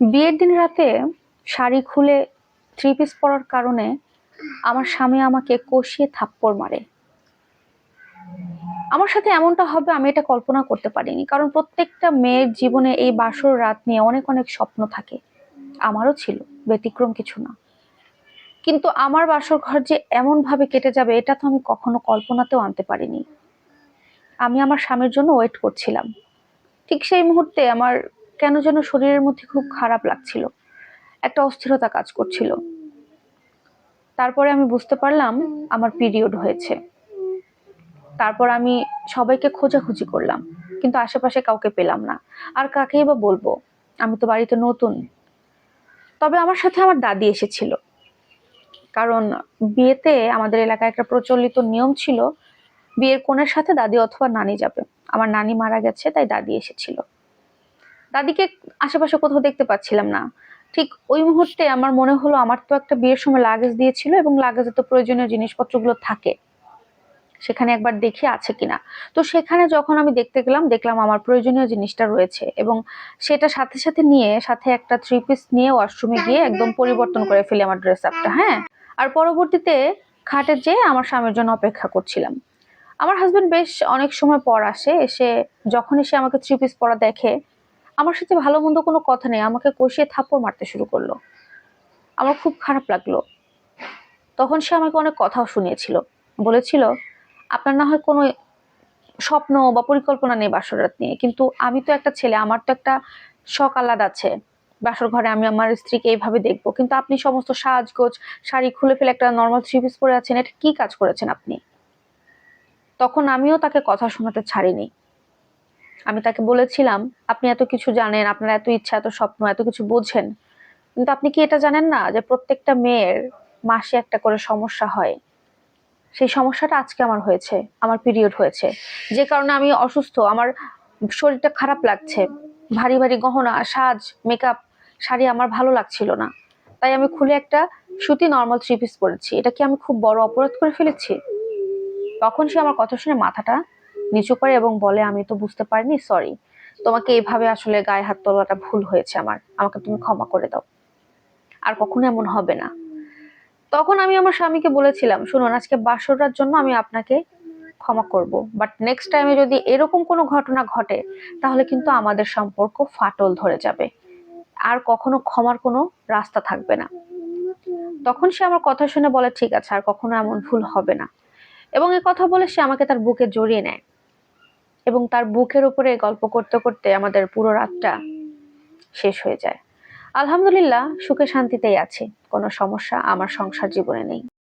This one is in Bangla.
বিয়ের দিন রাতে শাড়ি খুলে থ্রি পিস পরার কারণে আমার স্বামী আমাকে কষিয়ে থাপ্পড় মারে। আমার সাথে এমনটা হবে, আমি এটা কল্পনা করতে পারিনি। কারণ প্রত্যেকটা মেয়ের জীবনে এই বাসর রাত নিয়ে অনেক অনেক স্বপ্ন থাকে। আমারও ছিল, ব্যতিক্রম কিছু না। কিন্তু আমার বাসর ঘর যে এমন ভাবে কেটে যাবে, এটা তো আমি কখনো কল্পনাতেও আনতে পারিনি। আমি আমার স্বামীর জন্য ওয়েট করছিলাম। ঠিক সেই মুহূর্তে আমার কেন যেন শরীরের মধ্যে খুব খারাপ লাগছিল। একটা অস্থিরতা কাজ করছিল। তারপরে আমি বুঝতে পারলাম আমার পিরিয়ড হয়েছে। তারপর আমি সবাইকে খোঁজাখুঁজি করলাম, কিন্তু আশেপাশে কাউকে পেলাম না। আর কাকেই বা বলব? আমি তো বাড়িতে নতুন। তবে আমার সাথে আমার দাদি এসেছিল। কারণ বিয়েতে আমাদের এলাকায় একটা প্রচলিত নিয়ম ছিল, বিয়ের কোণের সাথে দাদি অথবা নানি যাবে। আমার নানি মারা গেছে, তাই দাদি এসেছিল। দাদিকে আশেপাশে কোথাও দেখতে পাচ্ছিলাম না। ঠিক ওই মুহূর্তে আমার মনে হলো, আমার তো একটা বিয়ের সময় লাগেজ দিয়েছিল এবং লাগেজে তো প্রয়োজনীয় জিনিসপত্রগুলো থাকে। সেখানে একবার দেখি আছে কিনা। তো সেখানে যখন আমি দেখতে গেলাম, দেখলাম আমার প্রয়োজনীয় জিনিসটা রয়েছে এবং সেটা সাথে সাথে নিয়ে, সাথে একটা থ্রি পিস নিয়ে ওয়াশরুমে গিয়ে একদম পরিবর্তন করে ফেলি আমার ড্রেস আপটা হ্যাঁ? আর পরবর্তীতে খাটে যেয়ে আমার স্বামীর জন্য অপেক্ষা করছিলাম। আমার হাজবেন্ড বেশ অনেক সময় পর আসে, এসে যখন এসে আমাকে থ্রি পিস পরা দেখে আমার সাথে ভালো মন্দ কোনো কথা নেই। আমাকে কষিয়ে থাপ্পড় মারতে শুরু করল। আমার খুব খারাপ লাগল। তখন সে আমাকে অনেক কথাও শুনিয়েছিল। বলেছিল, আপনার না হয় কোনো স্বপ্ন বা পরিকল্পনা নেই বাসরাত নিয়ে। কিন্তু আমি তো একটা ছেলে, আমার তো একটা শখ আলাদা আছে। বাসর ঘরে আমি আমার স্ত্রীকে এইভাবে দেখব। কিন্তু আপনি সমস্ত সাজগোজ, শাড়ি খুলে ফেলে একটা নর্মাল থ্রি পিস পরে আছেন। এটা কি কাজ করেছেন আপনি? তখন আমিও তাকে কথা শোনাতে ছাড়িনি। আমি তাকে বলেছিলাম, আপনি এত কিছু জানেন, আপনার এত ইচ্ছা, এত স্বপ্ন, এত কিছু বোঝেন। কিন্তু আপনি কি এটা জানেন না যে প্রত্যেকটা মেয়ের মাসে একটা করে সমস্যা হয়? সেই সমস্যাটা আজকে আমার হয়েছে, আমার পিরিয়ড হয়েছে। যে কারণে আমি অসুস্থ, আমার শরীরটা খারাপ লাগছে। ভারী ভারী গহনা, সাজ মেকআপ শাড়ি আমার ভালো লাগছিল না। তাই আমি খুলে একটা সুতি নর্মাল থ্রি পিস পরেছি। এটা কি আমি খুব বড় অপরাধ করে ফেলেছি? তখন সে আমার কথা শুনে মাথাটা নিচু করে এবং বলে, আমি তো বুঝতে পারিনি সরি তোমাকে এইভাবে আসলে গায়ে হাত তোলাটা ভুল হয়েছে আমার। আমাকে তুমি ক্ষমা করে দাও। আর কখনো এমন হবে না। তখন আমি আমার স্বামীকে বলেছিলাম শুনুন আজকে বাসরার জন্য আমি আপনাকে ক্ষমা করব। বাট নেক্সট টাইমে যদি এরকম কোনো ঘটনা ঘটে, তাহলে কিন্তু আমাদের সম্পর্ক ফাটল ধরে যাবে। আর কখনো ক্ষমার কোনো রাস্তা থাকবে না। তখন সে আমার কথা শুনে বলে, ঠিক আছে, আর কখনো এমন ভুল হবে না। এবং এই কথা বলে সে আমাকে তার বুকে জড়িয়ে নেয়। এবং তার বুকের উপরে গল্প করতে করতে আমাদের পুরো রাতটা শেষ হয়ে যায়। আলহামদুলিল্লাহ, সুখে শান্তিতেই আছি। কোনো সমস্যা আমার সংসার জীবনে নেই।